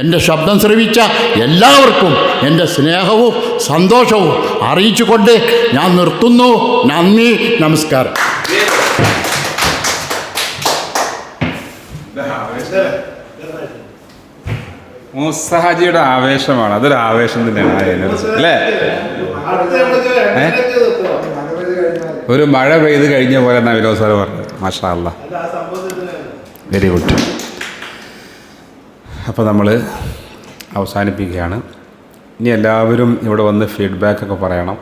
എന്റെ ശബ്ദം ശ്രവിച്ച എല്ലാവർക്കും എന്റെ സ്നേഹവും സന്തോഷവും അറിയിച്ചുകൊണ്ട് ഞാൻ നിർത്തുന്നു. നന്ദി നമസ്കാരം. മുസ്സഹാജിയുടെ ആവേശമാണ്. അതൊരു ആവേശം തന്നെയാണ് ആ എനർജി. അല്ലേ? ഒരു മഴ പെയ്ത് കഴിഞ്ഞ പോലെ എന്നാ വിനോദ് സാറ് പറഞ്ഞത്? മാഷാ അല്ല വെരി ഗുഡ് അപ്പോൾ നമ്മൾ അവസാനിപ്പിക്കുകയാണ്. ഇനി എല്ലാവരും ഇവിടെ വന്ന് ഫീഡ്ബാക്കൊക്കെ പറയണം.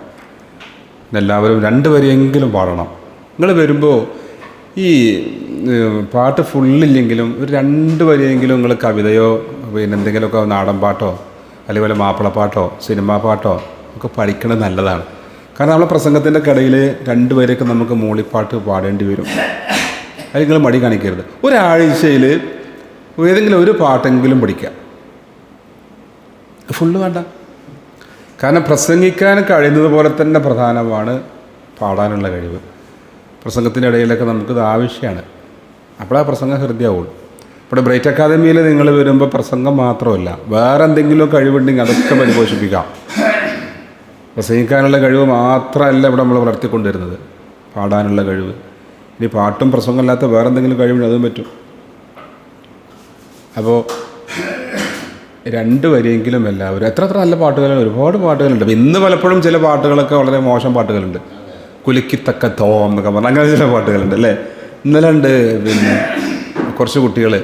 എല്ലാവരും രണ്ട് വരിയെങ്കിലും പാടണം. നിങ്ങൾ വരുമ്പോൾ ഈ പാട്ട് ഫുള്ളില്ലെങ്കിലും ഒരു രണ്ട് വരിയെങ്കിലും നിങ്ങൾ കവിതയോ പിന്നെ എന്തെങ്കിലുമൊക്കെ നാടൻ പാട്ടോ അല്ലെങ്കിൽ മാപ്പിളപ്പാട്ടോ സിനിമാ പാട്ടോ ഒക്കെ പഠിക്കണത് നല്ലതാണ്. കാരണം നമ്മളെ പ്രസംഗത്തിന്റെ കടയിൽ രണ്ട് വരെയൊക്കെ നമുക്ക് മൂളിപ്പാട്ട് പാടേണ്ടി വരും. നിങ്ങൾ മടി കാണിക്കരുത്. ഒരാഴ്ചയിൽ ഏതെങ്കിലും ഒരു പാട്ടെങ്കിലും പഠിക്കാം. ഫുള്ള് വേണ്ട. കാരണം പ്രസംഗിക്കാൻ കഴിയുന്നത് പോലെ തന്നെ പ്രധാനമാണ് പാടാനുള്ള കഴിവ്. പ്രസംഗത്തിന്റെ ഇടയിലൊക്കെ നമുക്കിത് ആവശ്യമാണ്. അപ്പോഴാ പ്രസംഗം ഹൃദയമാവുള്ളൂ ഇവിടെ ബ്രൈറ്റ് അക്കാദമിയിൽ നിങ്ങൾ വരുമ്പോൾ പ്രസംഗം മാത്രമല്ല വേറെ എന്തെങ്കിലും കഴിവുണ്ടെങ്കിൽ അതൊക്കെ പരിപോഷിപ്പിക്കാം. പ്രസംഗിക്കാനുള്ള കഴിവ് മാത്രമല്ല ഇവിടെ നമ്മൾ വളർത്തിക്കൊണ്ടുവരുന്നത് പാടാനുള്ള കഴിവ്. ഇനി പാട്ടും പ്രസംഗമല്ലാത്ത വേറെ എന്തെങ്കിലും കഴിവുണ്ട് അതും പറ്റും. അപ്പോൾ രണ്ട് വരിയെങ്കിലും എല്ലാവരും എത്ര എത്ര നല്ല പാട്ടുകൾ ഒരുപാട് പാട്ടുകളുണ്ട്. ഇന്ന് പലപ്പോഴും ചില പാട്ടുകളൊക്കെ വളരെ മോശം പാട്ടുകളുണ്ട്. കുലുക്കിത്തക്ക തോം എന്നൊക്കെ പറഞ്ഞാൽ അങ്ങനെ ചില പാട്ടുകളുണ്ട് അല്ലേ? ഇന്നലെ ഉണ്ട് പിന്നെ കുറച്ച് കുട്ടികൾ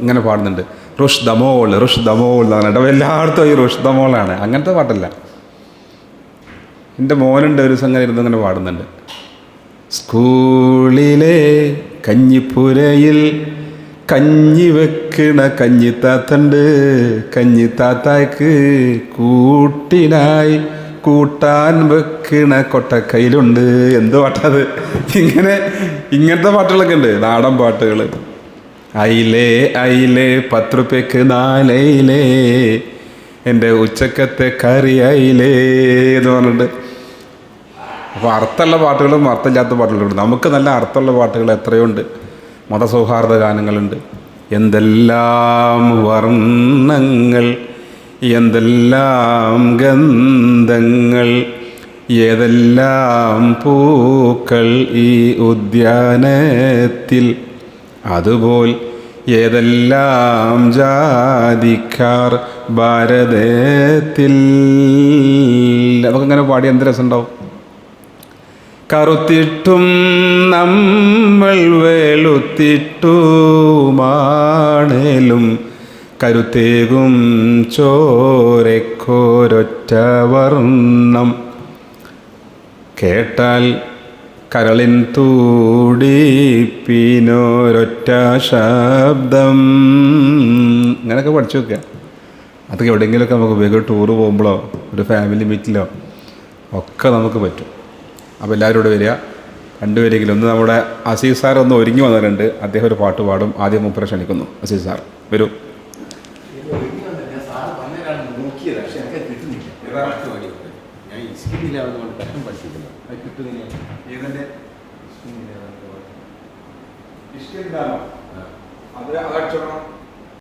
ഇങ്ങനെ പാടുന്നുണ്ട്. റുഷ് ദമോൾ റുഷ് ദമോൾ എന്ന് പറഞ്ഞിട്ട് അപ്പോൾ എല്ലായിടത്തും ഈ റുഷ് ദമോളാണ് അങ്ങനത്തെ പാട്ടല്ല. എന്റെ മോനുണ്ട് ഒരു സംഗതി ഇരുന്ന് ഇങ്ങനെ പാടുന്നുണ്ട്. സ്കൂളിലെ കഞ്ഞിപ്പുരയിൽ കഞ്ഞി വെക്കണ കഞ്ഞിത്താത്തണ്ട് കഞ്ഞിത്താത്തായ്ക്ക് കൂട്ടിനായി കൂട്ടാൻ വെക്കണ കൊട്ടക്കയിലുണ്ട് എന്ത് പാട്ടത് ഇങ്ങനെ ഇങ്ങനത്തെ പാട്ടുകളൊക്കെ ഉണ്ട്. നാടൻ പാട്ടുകൾ അയിലേ അയിലേ പത്ത് റുപ്യക്ക് നാലയിലേ എന്റെ ഉച്ചക്കത്തെ കറി അയിലേ എന്ന് പറഞ്ഞിട്ട്. അപ്പോൾ അർത്ഥമുള്ള പാട്ടുകളും അർത്ഥമില്ലാത്ത പാട്ടുകളുണ്ട്. നമുക്ക് നല്ല അർത്ഥമുള്ള പാട്ടുകൾ എത്രയുണ്ട് മതസൗഹാർദ്ദ ഗാനങ്ങളുണ്ട്. എന്തെല്ലാം വർണങ്ങൾ എന്തെല്ലാം ഗന്ധങ്ങൾ ഏതെല്ലാം പൂക്കൾ ഈ ഉദ്യാനത്തിൽ അതുപോൽ ഏതെല്ലാം ജാതിക്കാർ ഭാരതത്തിൽ. നമുക്കങ്ങനെ പാടി എന്ത് രസമുണ്ടാവും? കറുത്തിട്ടും നമ്മൾ വെളുത്തിട്ടുമാണേലും കരുത്തേകും ചോരക്കോരൊറ്റ വർണം. കേട്ടാൽ കരളിൻ തൂടിപ്പിനോരൊറ്റ ശബ്ദം. അങ്ങനെയൊക്കെ പഠിച്ചു വെക്കുക അതൊക്കെ എവിടെയെങ്കിലുമൊക്കെ നമുക്ക് വേഗം ടൂറ് പോകുമ്പോഴോ ഒരു ഫാമിലി മീറ്റിലോ ഒക്കെ നമുക്ക് പറ്റും. അപ്പോൾ എല്ലാവരും കൂടെ വരിക. രണ്ടുപേരെങ്കിലും. ഒന്ന് നമ്മുടെ അസീസ് സാർ ഒന്ന് ഒരുങ്ങി വന്നിട്ടുണ്ട് അദ്ദേഹം ഒരു പാട്ട് പാടും. ആദ്യം മുപ്പരെ ക്ഷണിക്കുന്നു. അസീസ് സാർ വരൂ. ഇഷ്ടം അത് അക്ഷരം